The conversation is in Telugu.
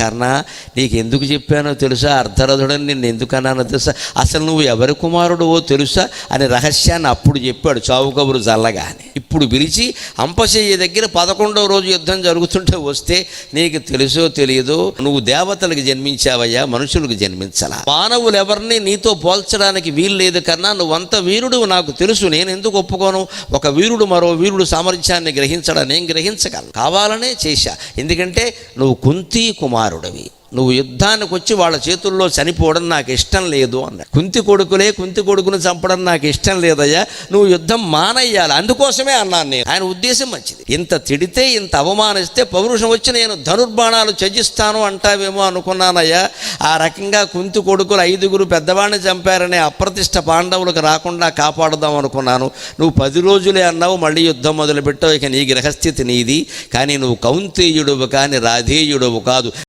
కర్ణ నీకు ఎందుకు చెప్పానో తెలుసా? అర్ధరథుడని నిన్ను ఎందుకు అన్నానో తెలుసా? అసలు నువ్వు ఎవరి కుమారుడువో తెలుసా? అనే రహస్యాన్ని అప్పుడు చెప్పాడు చావు కబురు జల్లగానే. ఇప్పుడు పిలిచి అంపశయ్య దగ్గర పదకొండవ రోజు యుద్ధం జరుగుతుంటే వస్తే నీకు తెలుసో తెలియదో నువ్వు దేవతలకు జన్మించావయ్యా మనుషులకు జన్మించాలా. మానవులు ఎవరిని నీతో పోల్చడానికి వీలు లేదు కన్నా నువ్వంత వీరుడు నాకు తెలుసు. నేను ఎందుకు ఒప్పుకోను? ఒక వీరుడు మరో వీరుడు సామర్థ్యాన్ని గ్రహించడా? నేను గ్రహించగలను. కావాలనే చేశా. ఎందుకంటే నువ్వు కుంతి కుమారుడివి నువ్వు యుద్ధానికి వచ్చి వాళ్ళ చేతుల్లో చనిపోవడం నాకు ఇష్టం లేదు అన్నాడు. కుంతి కొడుకులే కుంతి కొడుకును చంపడం నాకు ఇష్టం లేదయ్యా నువ్వు యుద్ధం మానయ్యాలి అందుకోసమే అన్నాను నేను. ఆయన ఉద్దేశం మంచిది. ఇంత తిడితే ఇంత అవమానిస్తే పౌరుషం వచ్చి నేను ధనుర్బాణాలు త్యజిస్తాను అంటావేమో అనుకున్నానయ్యా. ఆ రకంగా కుంతి కొడుకులు ఐదుగురు పెద్దవాడిని చంపారనే అప్రతిష్ట పాండవులకు రాకుండా కాపాడుదాం అనుకున్నాను. నువ్వు పది రోజులే అన్నావు మళ్ళీ యుద్ధం మొదలుపెట్టావు. ఇక నీ గ్రహస్థితి నీది. కానీ నువ్వు కౌంతేయుడువు కానీ రాధేయుడువు కాదు.